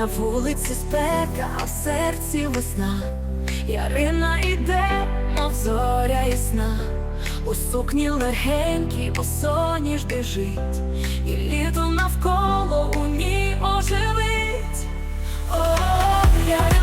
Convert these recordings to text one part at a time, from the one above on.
На вулиці спека, а в серці весна, Ярина іде, мов зоря ясна, у сукні легенькій, у соні ж біжить, і літо навколо у ній оживить. О, я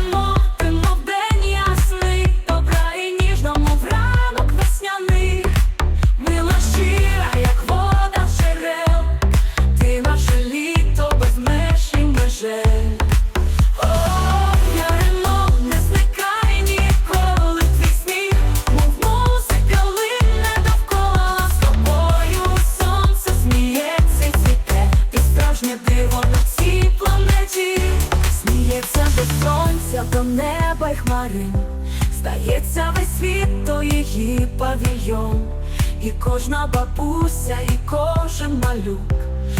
павільйон Стається весь світ, то її павільйон, і кожна бабуся, і кожен малюк,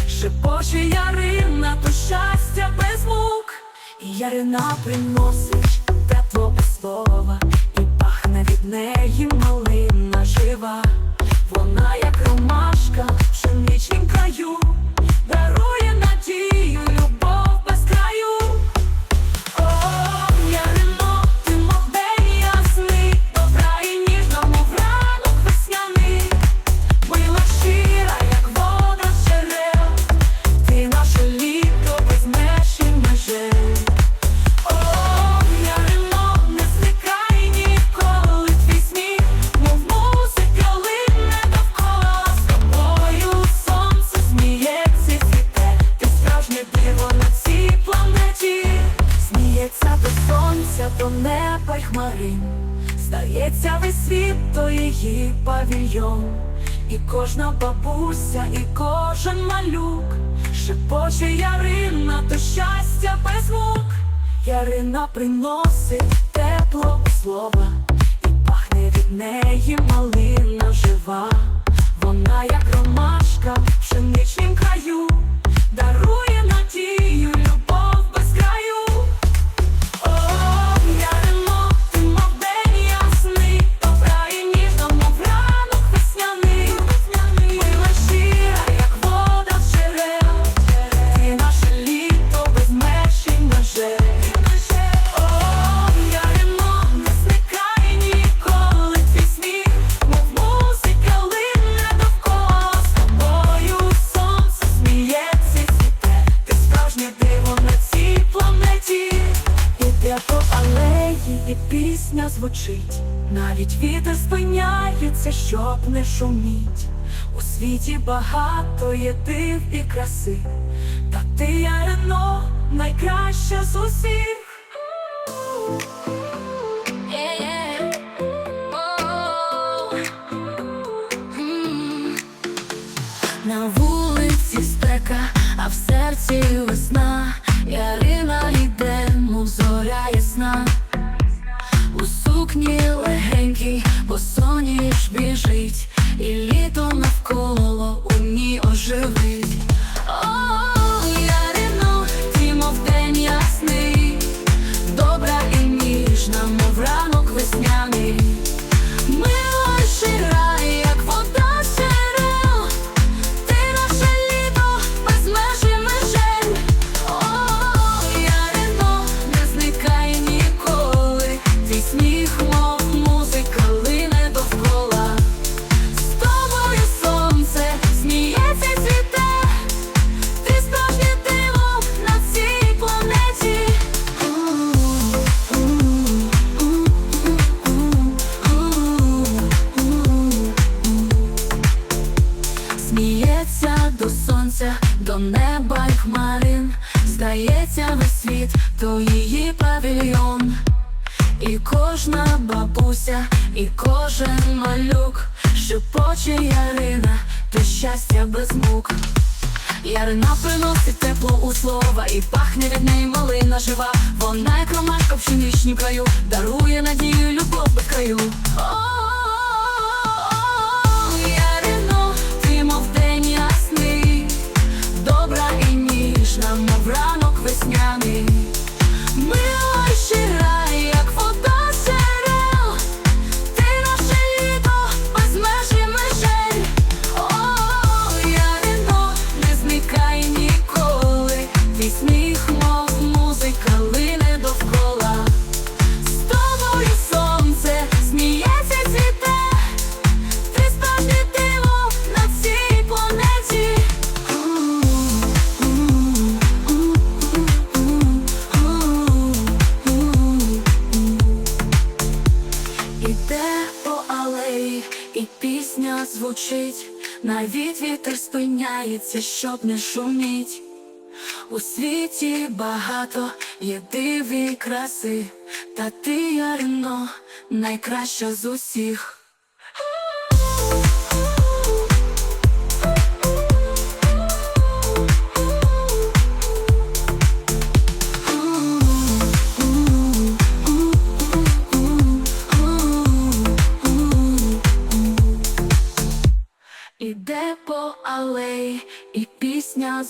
шепоче ярина, то щастя без мук, і ярина приносить тепло без слова, і пахне від неї. Марінь, Здається, весь світ то її павільйон, і кожна бабуся, і кожен малюк, шепоче ярина, то щастя без звук ярина приносить. звучить, навіть вітер спиняється, щоб не шуміть. У світі багато є див і краси, та ти ярено найкраща з усіх. здається, весь світ, то її павільйон. І кожна бабуся, і кожен малюк, що поче ярина, то щастя без мук. Ярина приносить тепло у слова, і пахне від неї малина жива. Вона як ромашка в пшенічнім краю, дарує надію, любов без краю. Навіть вітер спиняється, щоб не шуміть. У світі багато є диві краси, та ти Ярино, найкраща з усіх.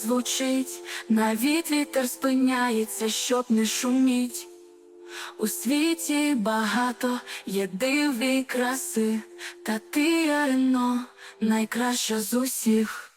Звучить, навіть вітер спиняється, щоб не шуміть. У світі багато є диві краси, та ти Ярино, найкраща з усіх.